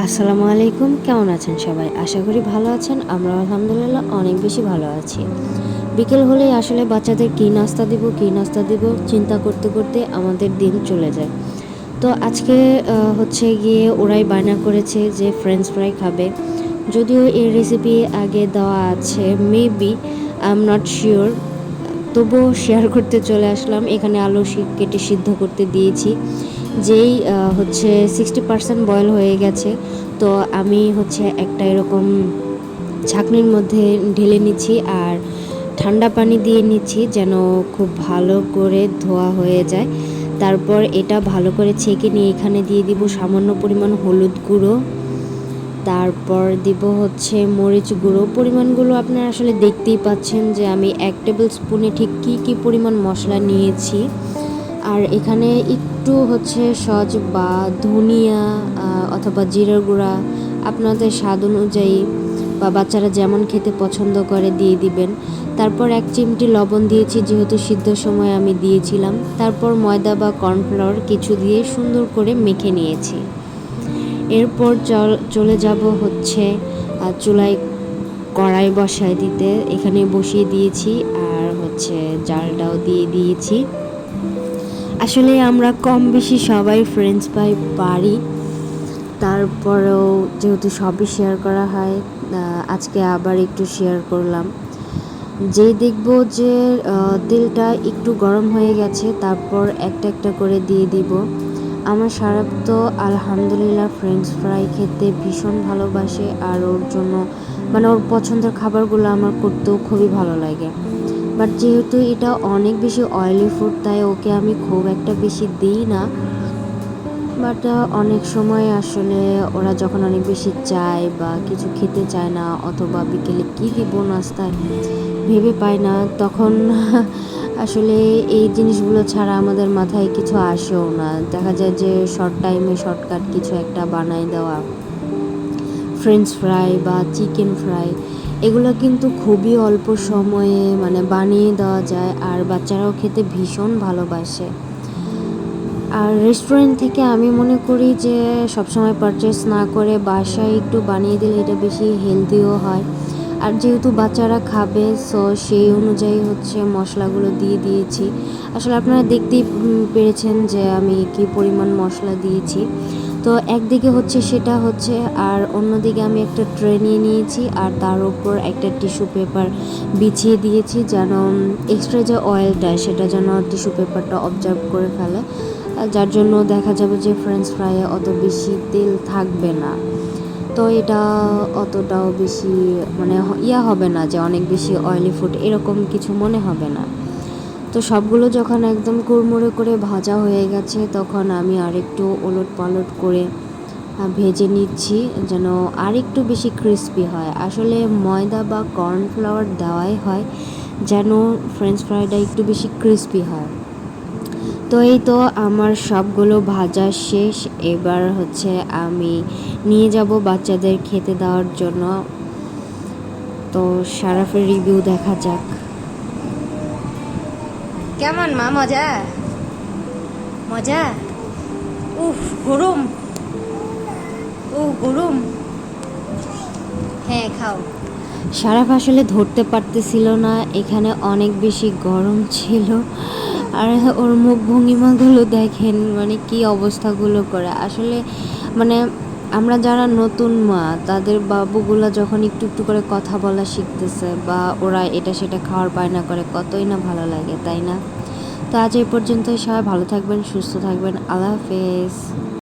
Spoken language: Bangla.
আসসালামু আলাইকুম, কেমন আছেন সবাই? আশা করি ভালো আছেন আমরা আলহামদুলিল্লাহ অনেক বেশি ভালো আছি। বিকেল হলেই আসলে বাচ্চাদের কী নাস্তা দিব, কী নাস্তা দিব, চিন্তা করতে করতে আমাদের দিন চলে যায়। তো আজকে হচ্ছে গিয়ে ওরাই বায়না করেছে যে ফ্রেঞ্চ ফ্রাই খাবে। যদিও এই রেসিপি আগে দেওয়া আছে maybe I am not sure তবুও শেয়ার করতে চলে আসলাম, এখানে আলু কেটে সিদ্ধ করতে দিয়েছি। যেই হচ্ছে সিক্সটি পার্সেন্ট বয়েল হয়ে গেছে, তো আমি হচ্ছে একটা এরকম ছাঁকনির মধ্যে ঢেলে নিচ্ছি আর ঠান্ডা পানি দিয়ে নিচ্ছি যেন খুব ভালো করে ধোয়া হয়ে যায়। তারপর এটা ভালো করে ছেঁকে নিয়ে এখানে দিয়ে দিব সামান্য পরিমাণ হলুদ গুঁড়ো। তারপর দিব হচ্ছে মরিচ গুঁড়ো। পরিমাণগুলো আপনারা আসলে দেখতেই পাচ্ছেন যে আমি এক টেবিল স্পুনে ঠিক কী কী পরিমাণ মশলা নিয়েছি। আর এখানে একটু হচ্ছে সজ বা ধনিয়া অথবা জিরার গুঁড়া আপনাদের স্বাদ অনুযায়ী বা বাচ্চারা যেমন খেতে পছন্দ করে দিয়ে দিবেন। তারপর এক চিমটি লবণ দিয়েছি, যেহেতু সিদ্ধ সময় আমি দিয়েছিলাম। তারপর ময়দা বা কর্নফ্লাওয়ার কিছু দিয়ে সুন্দর করে মেখে নিয়েছি। এরপর চল- যাব হচ্ছে চুলায় কড়াই বসায় দিতে। এখানে বসিয়ে দিয়েছি আর হচ্ছে জালটাও দিয়ে দিয়েছি। আসলে আমরা কম বেশি সবাই ফ্রেঞ্চ ফ্রাই পারি তারপরেও যেহেতু সবই শেয়ার করা হয় আজকে আবার একটু শেয়ার করলাম। যেই দেখব যে তেলটা একটু গরম হয়ে গেছে, তারপর একটা একটা করে দিয়ে দিব। আমার সারাপ তো আলহামদুলিল্লাহ ফ্রেঞ্চ ফ্রাই খেতে ভীষণ ভালোবাসে, আর ওর জন্য মানে ওর পছন্দের খাবারগুলো আমার করতেও খুবই ভালো লাগে। বাট যেহেতু এটা অনেক বেশি অয়েলি ফুড তাই ওকে আমি খুব একটা বেশি দিই না। বাট অনেক সময় আসলে ওরা যখন অনেক বেশি চায় বা কিছু খেতে চায় না অথবা বিকেলে কী দিব নাস্তায় ভেবে পায় না, তখন আসলে এই জিনিসগুলো ছাড়া আমাদের মাথায় কিছু আসেও না। দেখা যায় যে শর্ট টাইমে শর্টকাট কিছু একটা বানাই দেওয়া। ফ্রেঞ্চ ফ্রাই বা চিকেন ফ্রাই এগুলো কিন্তু খুবই অল্প সময়ে মানে বানিয়ে দেওয়া যায় আর বাচ্চারাও খেতে ভীষণ ভালোবাসে। আর রেস্টুরেন্ট থেকে আমি মনে করি যে সবসময় পারচেস না করে বাসায় একটু বানিয়ে দিলে এটা বেশি হেলদিও হয়। আর যেহেতু বাচ্চারা খাবে সো সেই অনুযায়ী হচ্ছে মশলাগুলো দিয়ে দিয়েছি। আসলে আপনারা দেখতেই পেরেছেন যে আমি কি পরিমাণ মশলা দিয়েছি। তো একদিকে হচ্ছে সেটা হচ্ছে আর অন্যদিকে আমি একটা ট্রে নিয়ে নিয়েছি আর তার উপর একটা টিস্যু পেপার বিছিয়ে দিয়েছি যেন এক্সট্রা যে অয়েলটা সেটা যেন টিস্যু পেপারটা অবজার্ভ করে ফেলে। যার জন্য দেখা যাবে যে ফ্রেঞ্চ ফ্রাইয়ে অত বেশি তেল থাকবে না। তো এটা অতটাও বেশি মানে ইয়া হবে না যে অনেক বেশি অয়েলি ফুড এরকম কিছু মনে হবে না। তো সবগুলো যখন একদম কুড়মুড়ে করে ভাজা হয়ে গেছে, তখন আমি আরেকটু ওলট পালট করে ভেজে নিচ্ছি যেন আরেকটু বেশি ক্রিস্পি হয়। আসলে ময়দা বা কর্নফ্লাওয়ার দেওয়াই হয় যেন ফ্রেঞ্চ ফ্রাইটা একটু বেশি ক্রিস্পি হয়। তো এই তো আমার সবগুলো ভাজা শেষ। এবার হচ্ছে আমি নিয়ে যাব বাচ্চাদের খেতে দেওয়ার জন্য। তো সারাফের রিভিউ দেখা যাক। কেমন মা, মজা? মজা? উফ, গরম। ও গরম। হ্যাঁ খাও। সারা আসলে ধরতে পারতেছিল না, এখানে অনেক বেশি গরম ছিল। আর ওর মুখ ভঙ্গিমাগুলো দেখেন মানে কি অবস্থাগুলো করে। আসলে মানে আমরা যারা নতুন মা, তাদের বাবুগুলা যখন একটু একটু করে কথা বলা শিখতেছে বা ওরা এটা সেটা খাওয়ার বায়না করে, কতই না ভালো লাগে, তাই না? তো আজ এই পর্যন্তই সবাই ভালো থাকবেন, সুস্থ থাকবেন, আল্লাহ হাফেজ।